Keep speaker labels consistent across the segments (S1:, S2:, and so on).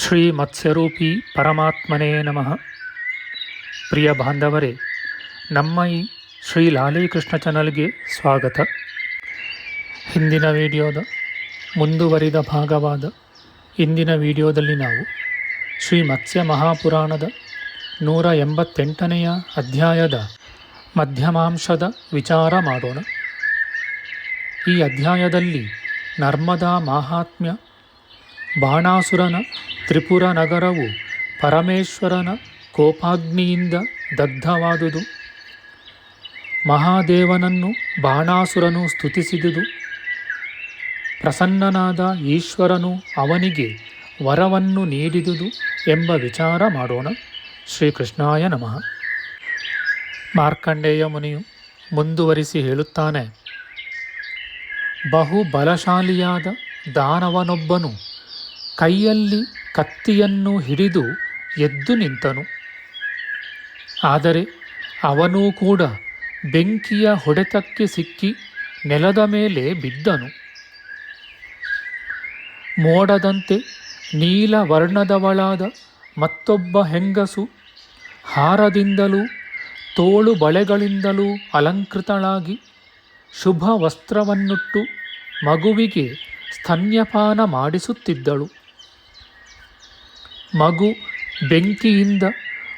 S1: ಶ್ರೀ ಮತ್ಸ್ಯರೂಪಿ ಪರಮಾತ್ಮನೇ ನಮಃ. ಪ್ರಿಯ ಬಾಂಧವರೇ, ನಮ್ಮ ಈ ಶ್ರೀ ಲಾಲೀಕೃಷ್ಣ ಚಾನಲ್ಗೆ ಸ್ವಾಗತ. ಹಿಂದಿನ ವಿಡಿಯೋದ ಮುಂದುವರಿದ ಭಾಗವಾದ ಇಂದಿನ ವಿಡಿಯೋದಲ್ಲಿ ನಾವು ಶ್ರೀ ಮತ್ಸ್ಯ ಮಹಾಪುರಾಣದ ನೂರ ಎಂಬತ್ತೆಂಟನೆಯ ಅಧ್ಯಾಯದ ಮಧ್ಯಮಾಂಶದ ವಿಚಾರ ಮಾಡೋಣ. ಈ ಅಧ್ಯಾಯದಲ್ಲಿ ನರ್ಮದಾ ಮಾಹಾತ್ಮ್ಯ ಬಾಣಾಸುರನ ತ್ರಿಪುರ ನಗರವು ಪರಮೇಶ್ವರನ ಕೋಪಾಗ್ನಿಯಿಂದ ದಗ್ಧವಾದುದು. ಮಹಾದೇವನನ್ನು ಬಾಣಾಸುರನು ಸ್ತುತಿಸಿದುದು. ಪ್ರಸನ್ನನಾದ ಈಶ್ವರನು ಅವನಿಗೆ ವರವನ್ನು ನೀಡಿದುದು ಎಂಬ ವಿಚಾರ ಮಾಡೋಣ. ಶ್ರೀಕೃಷ್ಣಾಯ ನಮಃ. ಮಾರ್ಕಂಡೇಯ ಮುನಿಯು ಮುಂದುವರಿಸಿ ಹೇಳುತ್ತಾನೆ. ಬಹು ಬಲಶಾಲಿಯಾದ ದಾನವನೊಬ್ಬನು ಕೈಯಲ್ಲಿ ಕತ್ತಿಯನ್ನು ಹಿಡಿದು ಎದ್ದು ನಿಂತನು. ಆದರೆ ಅವನೂ ಕೂಡ ಬೆಂಕಿಯ ಹೊಡೆತಕ್ಕೆ ಸಿಕ್ಕಿ ನೆಲದ ಮೇಲೆ ಬಿದ್ದನು. ಮೋಡದಂತೆ ನೀಲ ವರ್ಣದವಳಾದ ಮತ್ತೊಬ್ಬ ಹೆಂಗಸು ಹಾರದಿಂದಲೂ ತೋಳು ಬಳೆಗಳಿಂದಲೂ ಅಲಂಕೃತಳಾಗಿ ಶುಭ ವಸ್ತ್ರವನ್ನುಟ್ಟು ಮಗುವಿಗೆ ಸ್ತನ್ಯಪಾನ ಮಾಡಿಸುತ್ತಿದ್ದಳು. ಮಗು ಬೆಂಕಿಯಿಂದ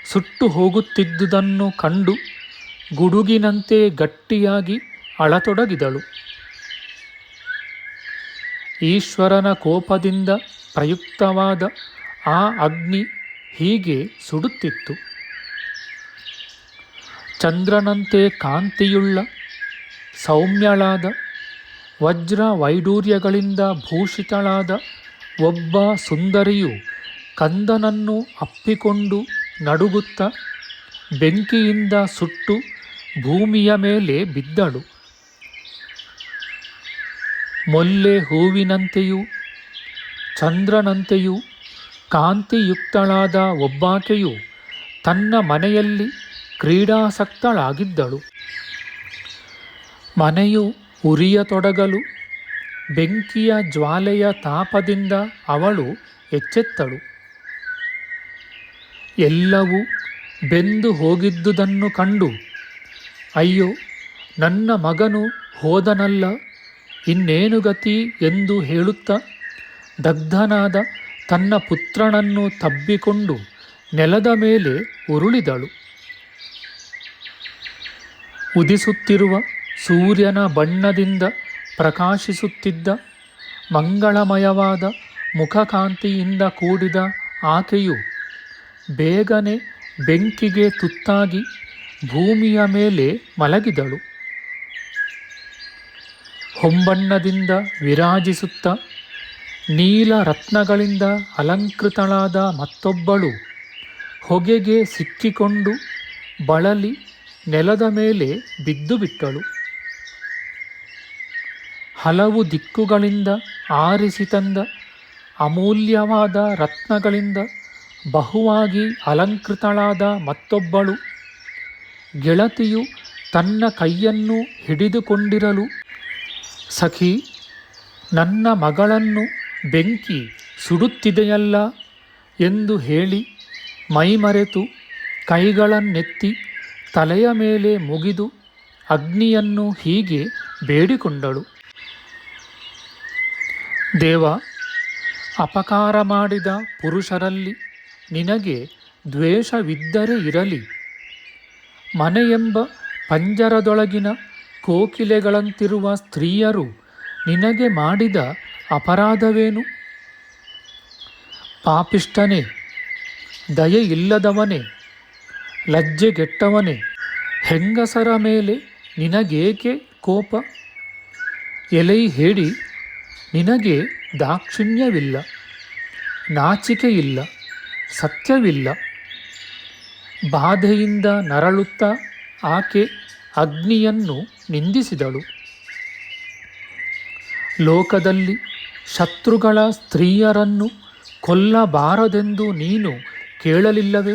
S1: ಸುಟ್ಟು ಹೋಗುತ್ತಿದ್ದುದನ್ನು ಕಂಡು ಗುಡುಗಿನಂತೆ ಗಟ್ಟಿಯಾಗಿ ಅಳತೊಡಗಿದಳು. ಈಶ್ವರನ ಕೋಪದಿಂದ ಪ್ರಯುಕ್ತವಾದ ಆ ಅಗ್ನಿ ಹೀಗೆ ಸುಡುತ್ತಿತ್ತು. ಚಂದ್ರನಂತೆ ಕಾಂತಿಯುಳ್ಳ, ಸೌಮ್ಯಳಾದ ವಜ್ರ ವೈಡೂರ್ಯಗಳಿಂದ ಭೂಷಿತಳಾದ ಒಬ್ಬ ಸುಂದರಿಯು ಕಂದನನ್ನು ಅಪ್ಪಿಕೊಂಡು ನಡುಗುತ್ತ ಬೆಂಕಿಯಿಂದ ಸುಟ್ಟು ಭೂಮಿಯ ಮೇಲೆ ಬಿದ್ದಳು. ಮೊಲ್ಲೆ ಹೂವಿನಂತೆಯೂ ಚಂದ್ರನಂತೆಯೂ ಕಾಂತಿಯುಕ್ತಳಾದ ಒಬ್ಬಾಕೆಯು ತನ್ನ ಮನೆಯಲ್ಲಿ ಕ್ರೀಡಾಸಕ್ತಳಾಗಿದ್ದಳು. ಮನೆಯು ಉರಿಯತೊಡಗಲು ಬೆಂಕಿಯ ಜ್ವಾಲೆಯ ತಾಪದಿಂದ ಅವಳು ಎಚ್ಚೆತ್ತಳು. ಎಲ್ಲವೂ ಬೆಂದು ಹೋಗಿದ್ದುದನ್ನು ಕಂಡು, ಅಯ್ಯೋ, ನನ್ನ ಮಗನು ಹೋದನಲ್ಲ, ಇನ್ನೇನು ಗತಿ ಎಂದು ಹೇಳುತ್ತ ದಗ್ಧನಾದ ತನ್ನ ಪುತ್ರನನ್ನು ತಬ್ಬಿಕೊಂಡು ನೆಲದ ಮೇಲೆ ಉರುಳಿದಳು. ಉದಿಸುತ್ತಿರುವ ಸೂರ್ಯನ ಬಣ್ಣದಿಂದ ಪ್ರಕಾಶಿಸುತ್ತಿದ್ದ ಮಂಗಳಮಯವಾದ ಮುಖಕಾಂತಿಯಿಂದ ಕೂಡಿದ ಆಕೆಯು ಬೇಗನೆ ಬೆಂಕಿಗೆ ತುತ್ತಾಗಿ ಭೂಮಿಯ ಮೇಲೆ ಮಲಗಿದಳು. ಹೊಂಬಣ್ಣದಿಂದ ವಿರಾಜಿಸುತ್ತ ನೀಲ ರತ್ನಗಳಿಂದ ಅಲಂಕೃತಳಾದ ಮತ್ತೊಬ್ಬಳು ಹೊಗೆಗೆ ಸಿಕ್ಕಿಕೊಂಡು ಬಳಲಿ ನೆಲದ ಮೇಲೆ ಬಿದ್ದು ಬಿಟ್ಟಳು. ಹಲವು ದಿಕ್ಕುಗಳಿಂದ ಆರಿಸಿ ತಂದ ಅಮೂಲ್ಯವಾದ ರತ್ನಗಳಿಂದ ಬಹುವಾಗಿ ಅಲಂಕೃತಳಾದ ಮತ್ತೊಬ್ಬಳು. ಗೆಳತಿಯು ತನ್ನ ಕೈಯನ್ನು ಹಿಡಿದುಕೊಂಡಿರಲು, ಸಖಿ, ನನ್ನ ಮಗಳನ್ನು ಬೆಂಕಿ ಸುಡುತ್ತಿದೆಯಲ್ಲ ಎಂದು ಹೇಳಿ ಮೈಮರೆತು ಕೈಗಳನ್ನೆತ್ತಿ ತಲೆಯ ಮೇಲೆ ಮುಗಿದು ಅಗ್ನಿಯನ್ನು ಹೀಗೆ ಬೇಡಿಕೊಂಡಳು. ದೇವ, ಅಪಕಾರ ಮಾಡಿದ ಪುರುಷರಲ್ಲಿ ನಿನಗೆ ದ್ವೇಷವಿದ್ದರೆ ಇರಲಿ. ಮನೆಯೆಂಬ ಪಂಜರದೊಳಗಿನ ಕೋಕಿಲೆಗಳಂತಿರುವ ಸ್ತ್ರೀಯರು ನಿನಗೆ ಮಾಡಿದ ಅಪರಾಧವೇನು? ಪಾಪಿಷ್ಟನೇ ದಯೆಯಿಲ್ಲದವನೇ, ಲಜ್ಜೆಗೆಟ್ಟವನೇ, ಹೆಂಗಸರ ಮೇಲೆ ನಿನಗೇಕೆ ಕೋಪ? ಎಲೈ ಹೇಳಿ, ನಿನಗೆ ದಾಕ್ಷಿಣ್ಯವಿಲ್ಲ, ನಾಚಿಕೆಯಿಲ್ಲ. ಸತ್ಯವಿಲ್ಲ. ಬಾಧೆಯಿಂದ ನರಳುತ್ತಾ ಆಕೆ ಅಗ್ನಿಯನ್ನು ನಿಂದಿಸಿದಳು. ಲೋಕದಲ್ಲಿ ಶತ್ರುಗಳ ಸ್ತ್ರೀಯರನ್ನು ಕೊಲ್ಲಬಾರದೆಂದು ನೀನು ಕೇಳಲಿಲ್ಲವೇ?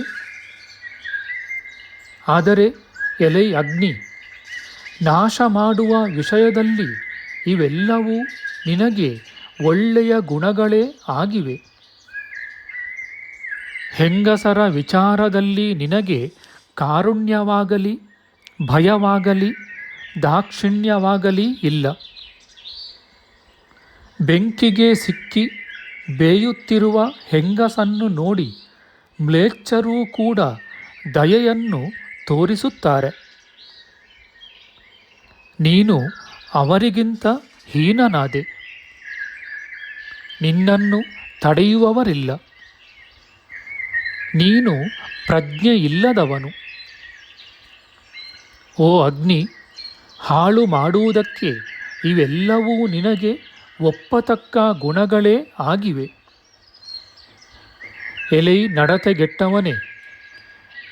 S1: ಆದರೆ ಎಲೆ ಅಗ್ನಿ ನಾಶ ಮಾಡುವ ವಿಷಯದಲ್ಲಿ ಇವೆಲ್ಲವೂ ನಿನಗೆ ಒಳ್ಳೆಯ ಗುಣಗಳೇ ಆಗಿವೆ. ಹೆಂಗಸರ ವಿಚಾರದಲ್ಲಿ ನಿನಗೆ ಕಾರುಣ್ಯವಾಗಲಿ, ಭಯವಾಗಲಿ, ದಾಕ್ಷಿಣ್ಯವಾಗಲಿ ಇಲ್ಲ. ಬೆಂಕಿಗೆ ಸಿಕ್ಕಿ ಬೇಯುತ್ತಿರುವ ಹೆಂಗಸನ್ನು ನೋಡಿ ಮ್ಲೇಚ್ಛರೂ ಕೂಡ ದಯೆಯನ್ನು ತೋರಿಸುತ್ತಾರೆ. ನೀನು ಅವರಿಗಿಂತ ಹೀನನಾದೆ. ನಿನ್ನನ್ನು ತಡೆಯುವವರಿಲ್ಲ. ನೀನು ಪ್ರಜ್ಞೆ ಇಲ್ಲದವನು ಓ ಅಗ್ನಿ, ಹಾಳು ಮಾಡುವುದಕ್ಕೆ ಇವೆಲ್ಲವೂ ನಿನಗೆ ಒಪ್ಪತಕ್ಕ ಗುಣಗಳೇ ಆಗಿವೆ. ಎಲೈ ನಡತೆಗೆಟ್ಟವನೇ,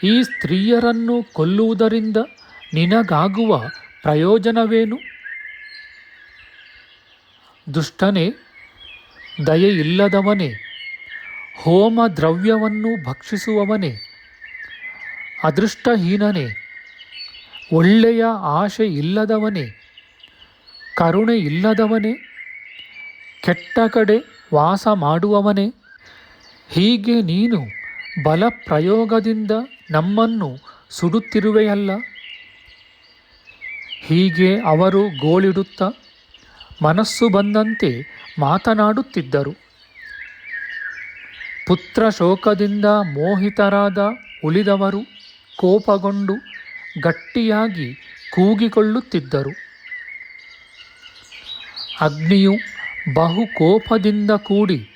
S1: ಈ ಸ್ತ್ರೀಯರನ್ನು ಕೊಲ್ಲುವುದರಿಂದ ನಿನಗಾಗುವ ಪ್ರಯೋಜನವೇನು? ದುಷ್ಟನೇ, ದಯೆಯಿಲ್ಲದವನೇ ಹೋಮ ದ್ರವ್ಯವನ್ನು ಭಕ್ಷಿಸುವವನೇ, ಅದೃಷ್ಟಹೀನನೇ, ಒಳ್ಳೆಯ ಆಶೆ ಇಲ್ಲದವನೇ ಕರುಣೆ ಇಲ್ಲದವನೇ ಕೆಟ್ಟ ಕಡೆ ವಾಸ ಮಾಡುವವನೇ ಹೀಗೆ ನೀನು ಬಲ ಪ್ರಯೋಗದಿಂದ ನಮ್ಮನ್ನು ಸುಡುತ್ತಿರುವೆಯಲ್ಲ? ಹೀಗೆ ಅವರು ಗೋಳಿಡುತ್ತ ಮನಸ್ಸು ಬಂದಂತೆ ಮಾತನಾಡುತ್ತಿದ್ದರು. ಪುತ್ರ ಶೋಕದಿಂದ ಮೋಹಿತರಾದ ಉಳಿದವರು ಕೋಪಗೊಂಡು ಗಟ್ಟಿಯಾಗಿ ಕೂಗಿಕೊಳ್ಳುತ್ತಿದ್ದರು. ಅಗ್ನಿಯು ಬಹು ಕೋಪದಿಂದ ಕೂಡಿ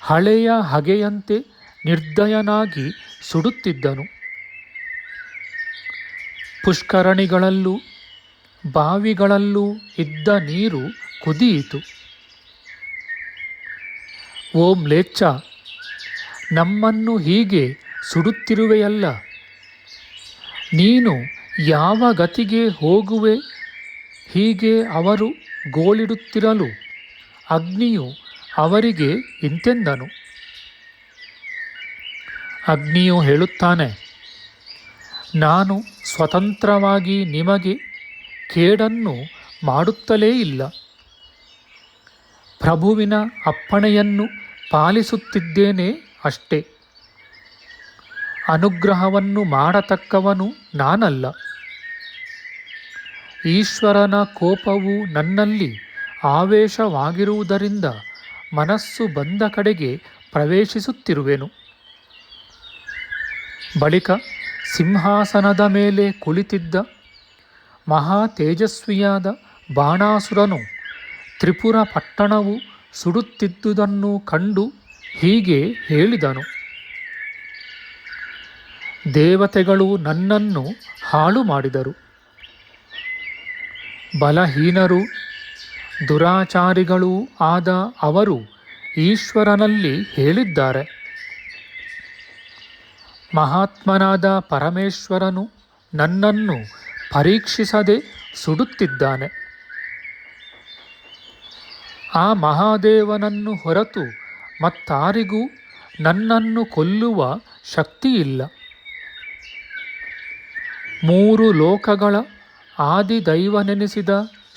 S1: ಹಳೆಯ ಹಗೆಯಂತೆ ನಿರ್ದಯನಾಗಿ ಸುಡುತ್ತಿದ್ದನು. ಪುಷ್ಕರಣಿಗಳಲ್ಲೂ ಬಾವಿಗಳಲ್ಲೂ ಇದ್ದ ನೀರು ಕುದಿಯಿತು. ಓಂ ಮ್ಲೇಚ್ಛ ನಮ್ಮನ್ನು ಹೀಗೆ ಸುಡುತ್ತಿರುವೆಯಲ್ಲ. ನೀನು ಯಾವ ಗತಿಗೆ ಹೋಗುವೆ? ಹೀಗೆ ಅವರು ಗೋಳಿಡುತ್ತಿರಲು ಅಗ್ನಿಯು ಅವರಿಗೆ ಇಂತೆಂದನು. ಅಗ್ನಿಯು ಹೇಳುತ್ತಾನೆ, ನಾನು ಸ್ವತಂತ್ರವಾಗಿ ನಿಮಗೆ ಕೇಡನ್ನು ಮಾಡುತ್ತಲೇ ಇಲ್ಲ. ಪ್ರಭುವಿನ ಅಪ್ಪಣೆಯನ್ನು ಪಾಲಿಸುತ್ತಿದ್ದೇನೆ. ಅಷ್ಟೇ. ಅನುಗ್ರಹವನ್ನು ಮಾಡತಕ್ಕವನು ನಾನಲ್ಲ. ಈಶ್ವರನ ಕೋಪವು ನನ್ನಲ್ಲಿ ಆವೇಶವಾಗಿರುವುದರಿಂದ ಮನಸ್ಸು ಬಂದ ಕಡೆಗೆ ಪ್ರವೇಶಿಸುತ್ತಿರುವೆನು. ಬಳಿಕ ಸಿಂಹಾಸನದ ಮೇಲೆ ಕುಳಿತಿದ್ದ ಮಹಾ ತೇಜಸ್ವಿಯಾದ ಬಾಣಾಸುರನು ತ್ರಿಪುರ ಪಟ್ಟಣವು ಸುಡುತ್ತಿದ್ದುದನ್ನು ಕಂಡು ಹೀಗೆ ಹೇಳಿದನು. ದೇವತೆಗಳು ನನ್ನನ್ನು ಹಾಳು ಮಾಡಿದರು. ಬಲಹೀನರು, ದುರಾಚಾರಿಗಳೂ ಆದ ಅವರು ಈಶ್ವರನಲ್ಲಿ ಹೇಳಿದ್ದಾರೆ. ಮಹಾತ್ಮನಾದ ಪರಮೇಶ್ವರನು ನನ್ನನ್ನು ಪರೀಕ್ಷಿಸದೆ ಸುಡುತ್ತಿದ್ದಾನೆ. ಆ ಮಹಾದೇವನನ್ನು ಹೊರತು ಮತ್ತಾರಿಗೂ ನನ್ನನ್ನು ಕೊಲ್ಲುವ ಶಕ್ತಿಯಿಲ್ಲ. ಮೂರು ಲೋಕಗಳ ಆದಿದೈವನೆನಿಸಿದ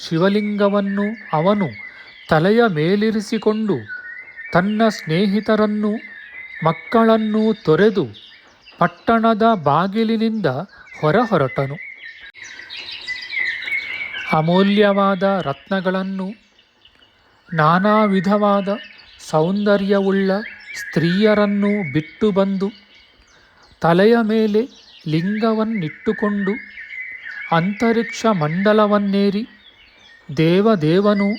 S1: ಶಿವಲಿಂಗವನ್ನು ಅವನು ತಲೆಯ ಮೇಲಿರಿಸಿಕೊಂಡು ತನ್ನ ಸ್ನೇಹಿತರನ್ನು, ಮಕ್ಕಳನ್ನು ತೊರೆದು ಪಟ್ಟಣದ ಬಾಗಿಲಿನಿಂದ ಹೊರಹೊರಟನು. ಅಮೂಲ್ಯವಾದ ರತ್ನಗಳನ್ನು ನಾನಾ ವಿಧವಾದ ಸೌಂದರ್ಯವುಳ್ಳ ಸ್ತ್ರೀಯರನ್ನು ಬಿಟ್ಟು ಬಂದು ತಲೆಯ ಮೇಲೆ ಲಿಂಗವನ್ನಿಟ್ಟುಕೊಂಡು ಅಂತರಿಕ್ಷ ಮಂಡಲವನ್ನೇರಿ ದೇವದೇವನೂ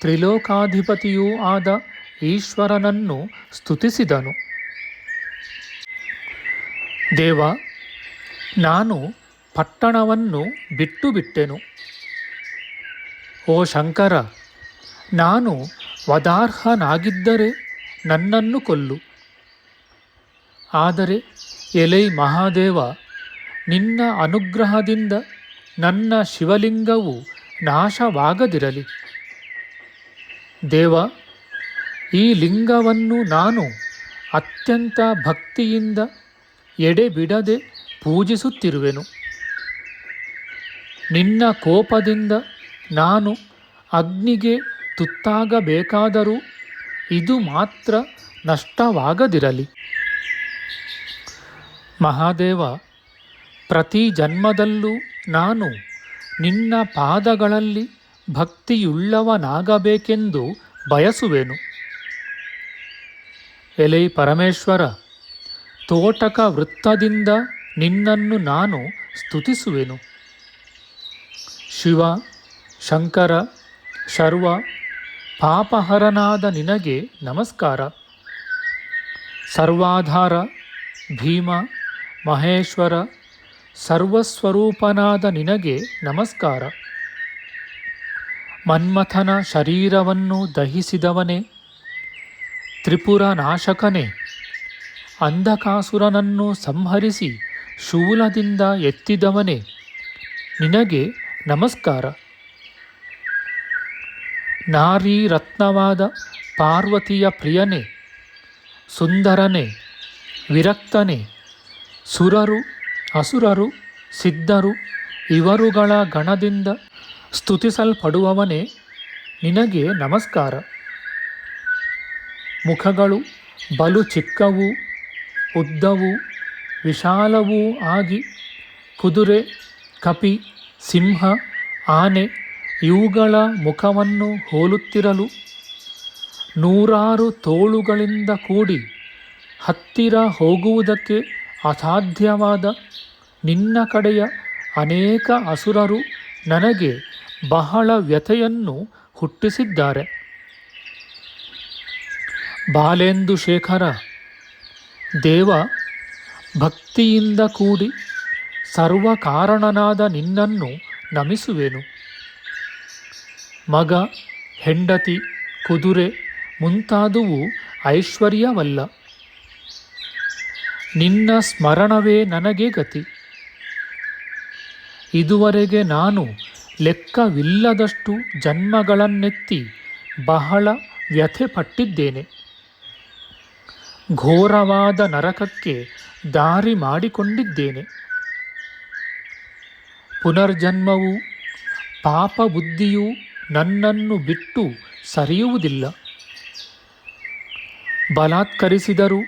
S1: ತ್ರಿಲೋಕಾಧಿಪತಿಯೂ ಆದ ಈಶ್ವರನನ್ನು ಸ್ತುತಿಸಿದನು. ದೇವ, ನಾನು ಪಟ್ಟಣವನ್ನು ಬಿಟ್ಟು ಬಿಟ್ಟೆನು. ಓ ಶಂಕರ, ನಾನು ವದಾರ್ಹನಾಗಿದ್ದರೆ ನನ್ನನ್ನು ಕೊಲ್ಲು. ಆದರೆ ಎಲೈ ಮಹಾದೇವ, ನಿನ್ನ ಅನುಗ್ರಹದಿಂದ ನನ್ನ ಶಿವಲಿಂಗವು ನಾಶವಾಗದಿರಲಿ. ದೇವ, ಈ ಲಿಂಗವನ್ನು ನಾನು ಅತ್ಯಂತ ಭಕ್ತಿಯಿಂದ ಎಡೆಬಿಡದೆ ಪೂಜಿಸುತ್ತಿರುವೆನು. ನಿನ್ನ ಕೋಪದಿಂದ ನಾನು ಅಗ್ನಿಗೆ ತುತ್ತಾಗಬೇಕಾದರೂ ಇದು ಮಾತ್ರ ನಷ್ಟವಾಗದಿರಲಿ. ಮಹಾದೇವ, ಪ್ರತಿ ಜನ್ಮದಲ್ಲೂ ನಾನು ನಿನ್ನ ಪಾದಗಳಲ್ಲಿ ಭಕ್ತಿಯುಳ್ಳವನಾಗಬೇಕೆಂದು ಬಯಸುವೆನು. ಎಲೈ ಪರಮೇಶ್ವರ, ತೋಟಕ ವೃತ್ತದಿಂದ ನಿನ್ನನ್ನು ನಾನು ಸ್ತುತಿಸುವೆನು. ಶಿವ, ಶಂಕರ, ಶರ್ವ ಪಾಪಹರನಾದ ನಿನಗೆ ನಮಸ್ಕಾರ. ಸರ್ವಾಧಾರ, ಭೀಮ, ಮಹೇಶ್ವರ, ಸರ್ವಸ್ವರೂಪನಾದ ನಿನಗೆ ನಮಸ್ಕಾರ. ಮನ್ಮಥನ ಶರೀರವನ್ನು ದಹಿಸಿದವನೇ, ತ್ರಿಪುರ ನಾಶಕನೇ, ಅಂಧಕಾಸುರನನ್ನು ಸಂಹರಿಸಿ ಶೂಲದಿಂದ ಎತ್ತಿದವನೇ, ನಿನಗೆ ನಮಸ್ಕಾರ. ನಾರೀ ರತ್ನವಾದ ಪಾರ್ವತಿಯ ಪ್ರಿಯನೇ, ಸುಂದರನೇ, ವಿರಕ್ತನೇ, ಸುರರು, ಅಸುರರು, ಸಿದ್ಧರು, ಇವರುಗಳ ಗಣದಿಂದ ಸ್ತುತಿಸಲ್ಪಡುವವನೇ ನಿನಗೆ ನಮಸ್ಕಾರ. ಮುಖಗಳು ಬಲು ಚಿಕ್ಕವೂ, ಉದ್ದವೂ, ವಿಶಾಲವೂ ಆಗಿ ಕುದುರೆ, ಕಪಿ, ಸಿಂಹ, ಆನೆ ಇವುಗಳ ಮುಖವನ್ನು ಹೋಲುತ್ತಿರಲು ನೂರಾರು ತೋಳುಗಳಿಂದ ಕೂಡಿ ಹತ್ತಿರ ಹೋಗುವುದಕ್ಕೆ ಅಸಾಧ್ಯವಾದ ನಿನ್ನ ಕಡೆಯ ಅನೇಕ ಅಸುರರು ನನಗೆ ಬಹಳ ವ್ಯಥೆಯನ್ನು ಹುಟ್ಟಿಸಿದ್ದಾರೆ. ಬಾಲೆಂದು ಶೇಖರ, ದೇವ, ಭಕ್ತಿಯಿಂದ ಕೂಡಿ ಸರ್ವಕಾರಣನಾದ ನಿನ್ನನ್ನು ನಮಿಸುವೆನು. ಮಗ, ಹೆಂಡತಿ, ಕುದುರೆ ಮುಂತಾದುವು ಐಶ್ವರ್ಯವಲ್ಲ. ನಿನ್ನ ಸ್ಮರಣವೇ ನನಗೆ ಗತಿ. ಇದುವರೆಗೆ ನಾನು ಲೆಕ್ಕವಿಲ್ಲದಷ್ಟು ಜನ್ಮಗಳನ್ನೆತ್ತಿ ಬಹಳ ವ್ಯಥೆ ಪಟ್ಟಿದ್ದೇನೆ ಘೋರವಾದ ನರಕಕ್ಕೆ ದಾರಿ ಮಾಡಿಕೊಂಡಿದ್ದೇನೆ. ಪುನರ್ಜನ್ಮವು ಪಾಪ ಬುದ್ಧಿಯು ನನ್ನನ್ನು ಬಿಟ್ಟು ಸರಿಯುವುದಿಲ್ಲ. ಬಲಾತ್ಕರಿಸಿದರೂ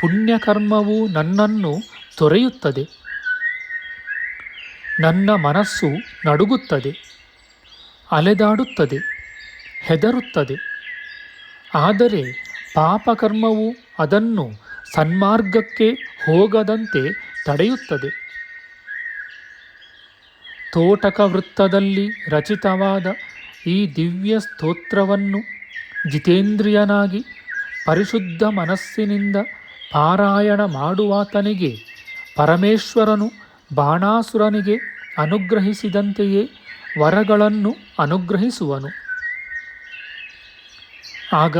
S1: ಪುಣ್ಯಕರ್ಮವು ನನ್ನನ್ನು ತೊರೆಯುತ್ತದೆ. ನನ್ನ ಮನಸ್ಸು ನಡುಗುತ್ತದೆ. ಅಲೆದಾಡುತ್ತದೆ. ಹೆದರುತ್ತದೆ. ಆದರೆ ಪಾಪಕರ್ಮವು ಅದನ್ನು ಸನ್ಮಾರ್ಗಕ್ಕೆ ಹೋಗದಂತೆ ತಡೆಯುತ್ತದೆ. ತೋಟಕ ವೃತ್ತದಲ್ಲಿ ರಚಿತವಾದ ಈ ದಿವ್ಯ ಸ್ತೋತ್ರವನ್ನು ಜಿತೇಂದ್ರಿಯನಾಗಿ ಪರಿಶುದ್ಧ ಮನಸ್ಸಿನಿಂದ ಪಾರಾಯಣ ಮಾಡುವಾತನಿಗೆ ಪರಮೇಶ್ವರನು ಬಾಣಾಸುರನಿಗೆ ಅನುಗ್ರಹಿಸಿದಂತೆಯೇ ವರಗಳನ್ನು ಅನುಗ್ರಹಿಸುವನು. ಆಗ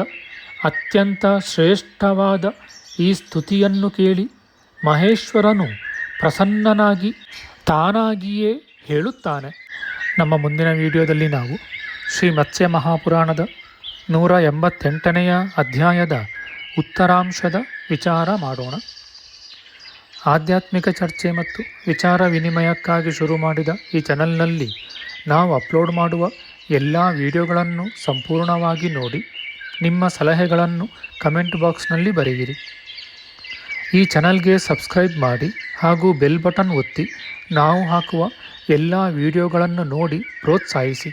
S1: ಅತ್ಯಂತ ಶ್ರೇಷ್ಠವಾದ ಈ ಸ್ತುತಿಯನ್ನು ಕೇಳಿ ಮಹೇಶ್ವರನು ಪ್ರಸನ್ನನಾಗಿ ತಾನಾಗಿಯೇ ಹೇಳುತ್ತಾನೆ. ನಮ್ಮ ಮುಂದಿನ ವಿಡಿಯೋದಲ್ಲಿ ನಾವು ಶ್ರೀ ಮತ್ಸ್ಯ ಮಹಾಪುರಾಣದ ನೂರ ಎಂಬತ್ತೆಂಟನೆಯ ಅಧ್ಯಾಯದ ಉತ್ತರಾಂಶದ ವಿಚಾರ ಮಾಡೋಣ. ಆಧ್ಯಾತ್ಮಿಕ ಚರ್ಚೆ ಮತ್ತು ವಿಚಾರ ವಿನಿಮಯಕ್ಕಾಗಿ ಶುರು ಮಾಡಿದ ಈ ಚಾನಲ್ನಲ್ಲಿ ನಾವು ಅಪ್ಲೋಡ್ ಮಾಡುವ ಎಲ್ಲ ವಿಡಿಯೋಗಳನ್ನು ಸಂಪೂರ್ಣವಾಗಿ ನೋಡಿ, ನಿಮ್ಮ ಸಲಹೆಗಳನ್ನು ಕಮೆಂಟ್ ಬಾಕ್ಸ್ನಲ್ಲಿ ಬರೆಯಿರಿ. ಈ ಚಾನಲ್ಗೆ ಸಬ್ಸ್ಕ್ರೈಬ್ ಮಾಡಿ ಹಾಗೂ ಬೆಲ್ ಬಟನ್ ಒತ್ತಿ ನಾವು ಹಾಕುವ ಎಲ್ಲ ವಿಡಿಯೋಗಳನ್ನು ನೋಡಿ ಪ್ರೋತ್ಸಾಹಿಸಿ.